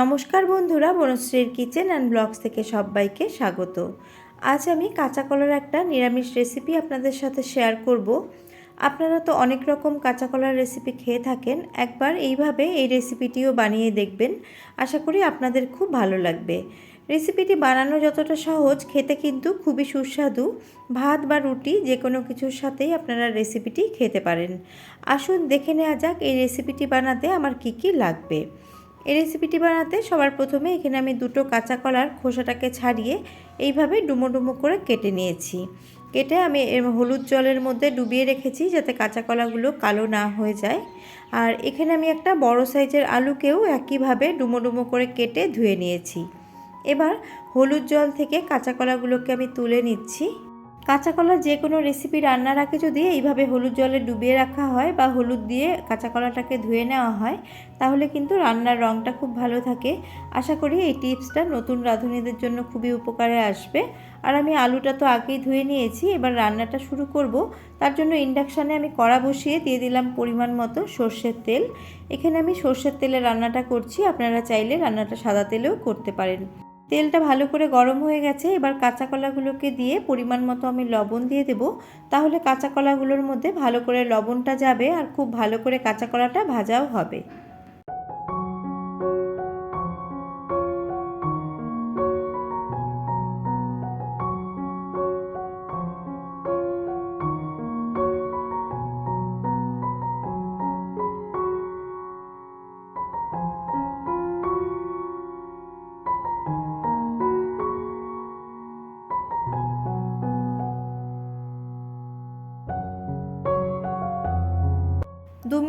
নমস্কার বন্ধুরা, বনশ্রীর kitchen and blogs থেকে সবাইকে স্বাগত। আজ আমি কাঁচা কলার একটা নিরামিষ রেসিপি আপনাদের সাথে শেয়ার করব। আপনারা তো অনেক রকম কাঁচা কলার রেসিপি খেয়ে থাকেন, একবার এইভাবে এই রেসিপিটিও বানিয়ে দেখবেন। আশা করি আপনাদের খুব ভালো লাগবে। রেসিপিটি বানানো যতটা সহজ, খেতে কিন্তু খুবই সুস্বাদু। ভাত বা রুটি যে কোনো কিছুর সাথেই আপনারা রেসিপিটি খেতে পারেন। আসুন দেখে নেওয়া যাক এই রেসিপিটি বানাতে আমার কি কি লাগবে। এই রেসিপিটি বানাতে সবার প্রথমে এখানে আমি দুটো কাঁচা কলার খোসাটাকে ছাড়িয়ে এইভাবে ডুমো ডুমো করে কেটে নিয়েছি। কেটে আমি হলুদ জলের মধ্যে ডুবিয়ে রেখেছি যাতে কাঁচা কলাগুলো কালো না হয়ে যায়। আর এখানে আমি একটা বড় সাইজের আলুকেও একইভাবে ডুমো ডুমো করে কেটে ধুয়ে নিয়েছি। এবার হলুদ জল থেকে কাঁচা কলাগুলোকে আমি তুলে নিচ্ছি। কাঁচা কলার যে কোনো রেসিপি রান্নার আগে যদি এইভাবে হলুদ জলে ডুবিয়ে রাখা হয় বা হলুদ দিয়ে কাঁচা কলাটাকে ধুয়ে নেওয়া হয়, তাহলে কিন্তু রান্নার রঙটা খুব ভালো থাকে। আশা করি এই টিপসটা নতুন রাঁধুনিদের জন্য খুবই উপকারে আসবে। আর আমি আলুটা তো আগেই ধুয়ে নিয়েছি, এবার রান্নাটা শুরু করব। তার জন্য ইন্ডাকশানে আমি কড়া বসিয়ে দিয়ে দিলাম পরিমাণ মতো সর্ষের তেল। এখানে আমি সর্ষের তেলে রান্নাটা করছি, আপনারা চাইলে রান্নাটা সাদা তেলেও করতে পারেন। তেলটা ভালো করে গরম হয়ে গেছে, এবার কাঁচা কলাগুলোকে দিয়ে পরিমাণ মতো আমি লবণ দিয়ে দেব। তাহলে কাঁচা কলাগুলোর মধ্যে ভালো করে লবণটা যাবে আর খুব ভালো করে কাঁচা কলাটা ভাজাও হবে।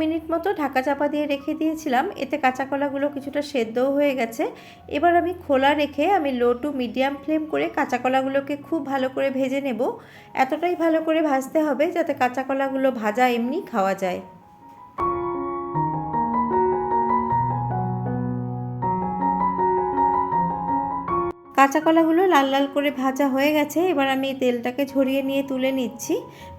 মিনিট মতো ঢাকা চাপা দিয়ে রেখে দিয়েছিলাম। এতে কাঁচা কলাগুলো কিছুটা সেদ্ধও হয়ে গেছে। এবার আমি খোলা রেখে আমি লো টু মিডিয়াম ফ্লেম করে কাঁচা কলাগুলোকে খুব ভালো করে ভেজে নেব। এতটাই ভালো করে ভাজতে হবে যাতে কাঁচা কলাগুলো ভাজা এমনি খাওয়া যায়। কাঁচা কলাগুলো লাল লাল করে ভাজা হয়ে গেছে, এবার আমি তেলটাকে ঝরিয়ে নিয়ে তুলে নিচ্ছি।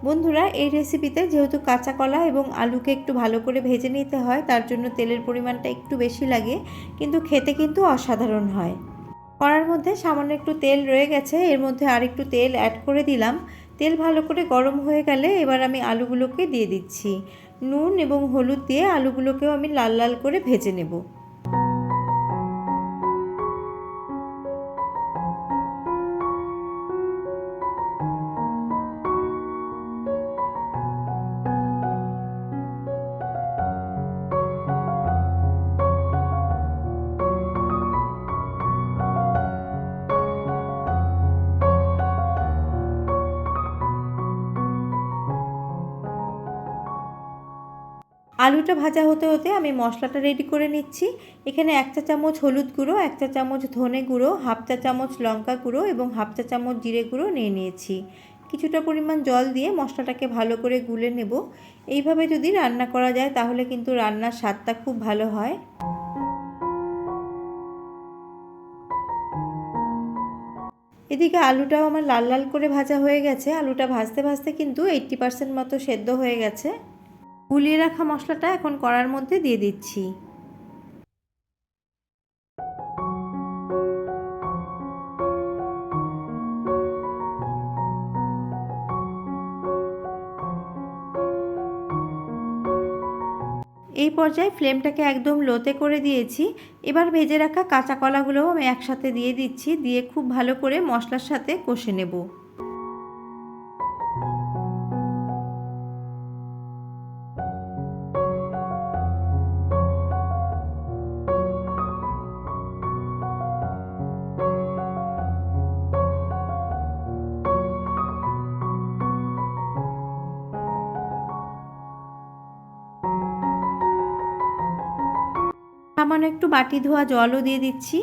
বন্ধুরা, এই রেসিপিতে যেহেতু কাঁচা কলা এবং আলুকে একটু ভালো করে ভেজে নিতে হয়, তার জন্য তেলের পরিমাণটা একটু বেশি লাগে, কিন্তু খেতে কিন্তু অসাধারণ হয়। কড়ার মধ্যে সামান্য একটু তেল রয়ে গেছে, এর মধ্যে আর একটু তেল অ্যাড করে দিলাম। তেল ভালো করে গরম হয়ে গেলে এবার আমি আলুগুলোকে দিয়ে দিচ্ছি। নুন এবং হলুদ দিয়ে আলুগুলোকেও আমি লাল লাল করে ভেজে নেব। আলুটা ভাজা হতে হতে আমি মশলাটা রেডি করে নিচ্ছি। এখানে এক চা চামচ হলুদ গুঁড়ো, এক চা চামচ ধনে গুঁড়ো, হাফ চা চামচ লঙ্কা গুঁড়ো এবং হাফ চা চামচ জিরে গুঁড়ো নিয়ে নিয়েছি। কিছুটা পরিমাণ জল দিয়ে মশলাটাকে ভালো করে গুলে নেব। এইভাবে যদি রান্না করা যায় তাহলে কিন্তু রান্নার স্বাদটা খুব ভালো হয়। এদিকে আলুটাও আমার লাল লাল করে ভাজা হয়ে গেছে। আলুটা ভাজতে ভাজতে কিন্তু এইট্টি পার্সেন্ট মতো সেদ্ধ হয়ে গেছে। গুলিয়ে রাখা মশলাটা এখন কড়ার মধ্যে দিয়ে দিচ্ছি। এই পর্যায়ে ফ্লেমটাকে একদম লোতে করে দিয়েছি। এবার ভেজে রাখা কাঁচা কলাগুলোও আমি একসাথে দিয়ে দিচ্ছি, দিয়ে খুব ভালো করে মশলার সাথে কষে নেব। সামান্য একটু বাটি ধোয়া জলও দিয়ে দিচ্ছি।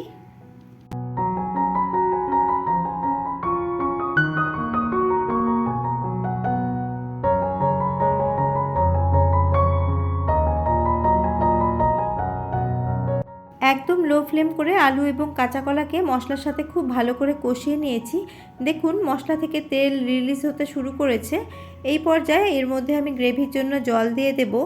একদম লো ফ্লেম করে আলু এবং কাঁচা কলাকে মশলার সাথে খুব ভালো করে কষিয়ে নিয়েছি। দেখুন, মশলা থেকে তেল রিলিজ হতে শুরু করেছে। এই পর্যায়ে এর মধ্যে আমি গ্রেভির জন্য জল দিয়ে দেবো।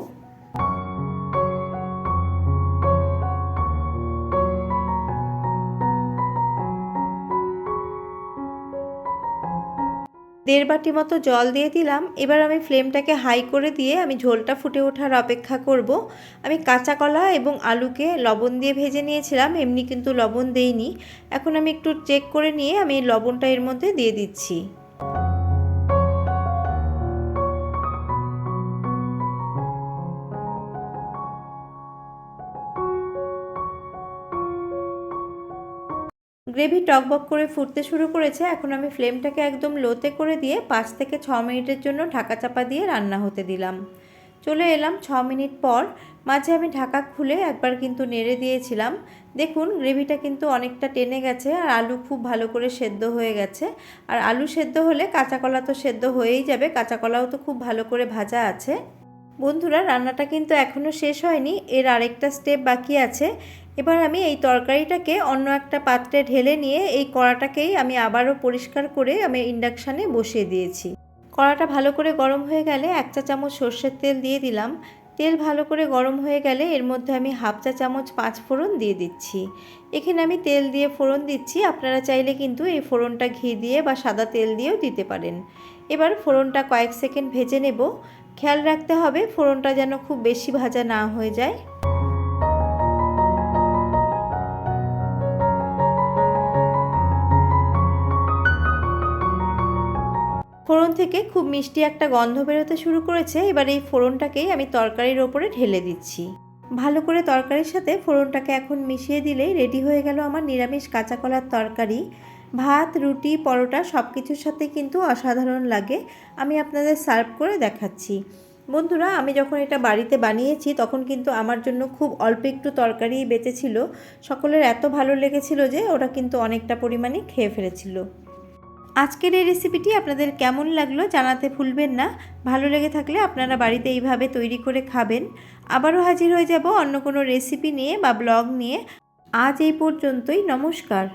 দেড় বাটি মতো জল দিয়ে দিলাম। এবার আমি ফ্লেমটাকে হাই করে দিয়ে আমি ঝোলটা ফুটে ওঠার অপেক্ষা করব। আমি কাঁচা কলা এবং আলুকে লবণ দিয়ে ভেজে নিয়েছিলাম, এমনি কিন্তু লবণ দেইনি। এখন আমি একটু চেক করে নিয়ে আমি লবণটা এর মধ্যে দিয়ে দিচ্ছি। গ্রেভি টকবক করে ফুটতে শুরু করেছে। এখন আমি ফ্লেমটাকে একদম লোতে করে দিয়ে পাঁচ থেকে ছ মিনিটের জন্য ঢাকা চাপা দিয়ে রান্না হতে দিলাম। চলে এলাম ছ মিনিট পর। মাঝে আমি ঢাকা খুলে একবার কিন্তু নেড়ে দিয়েছিলাম। দেখুন, গ্রেভিটা কিন্তু অনেকটা টেনে গেছে আর আলু খুব ভালো করে সেদ্ধ হয়ে গেছে। আর আলু সেদ্ধ হলে কাঁচা কলা তো সেদ্ধ হয়েই যাবে, কাঁচা কলাও তো খুব ভালো করে ভাজা আছে। বন্ধুরা, রান্নাটা কিন্তু এখনও শেষ হয়নি। এর আরেকটা স্টেপ বাকি আছে। এবার আমি এই তরকারিটাকে অন্য একটা পাত্রে ঢেলে নিয়ে এই কড়াটাকেই আমি আবারও পরিষ্কার করে আমি ইন্ডাকশানে বসিয়ে দিয়েছি। কড়াটা ভালো করে গরম হয়ে গেলে এক চা চামচ সর্ষের তেল দিয়ে দিলাম। তেল ভালো করে গরম হয়ে গেলে এর মধ্যে আমি হাফ চা চামচ পাঁচ ফোড়ন দিয়ে দিচ্ছি। এখানে আমি তেল দিয়ে ফোড়ন দিচ্ছি। আপনারা চাইলে কিন্তু এই ফোড়নটা ঘি দিয়ে বা সাদা তেল দিয়েও দিতে পারেন। এবার ফোড়নটা কয়েক সেকেন্ড ভেজে নেব। খেয়াল রাখতে হবে ফোড়নটা যেন খুব বেশি ভাজা না হয়ে যায়। ফোড়ন থেকে খুব মিষ্টি একটা গন্ধ বেরোতে শুরু করেছে। এবার এই ফোড়নটাকেই আমি তরকারির ওপরে ঢেলে দিচ্ছি। ভালো করে তরকারির সাথে ফোড়নটাকে এখন মিশিয়ে দিলেই রেডি হয়ে গেল আমার নিরামিষ কাঁচা কলার তরকারি। ভাত, রুটি, পরোটা সব কিছুর সাথে কিন্তু অসাধারণ লাগে। আমি আপনাদের সার্ভ করে দেখাচ্ছি। বন্ধুরা, আমি যখন এটা বাড়িতে বানিয়েছি তখন কিন্তু আমার জন্য খুব অল্প একটু তরকারি বেঁচেছিল। সকলের এত ভালো লেগেছিল যে ওরা কিন্তু অনেকটা পরিমাণে খেয়ে ফেলেছিল। আজকের এই রেসিপিটি আপনাদের কেমন লাগল জানাতে ভুলবেন না। ভালো লেগে থাকলে আপনারা বাড়িতে এইভাবে তৈরি করে খাবেন। আবারও হাজির হয়ে যাব অন্য কোনো রেসিপি নিয়ে বা ব্লগ নিয়ে। আজ এই পর্যন্তই, নমস্কার।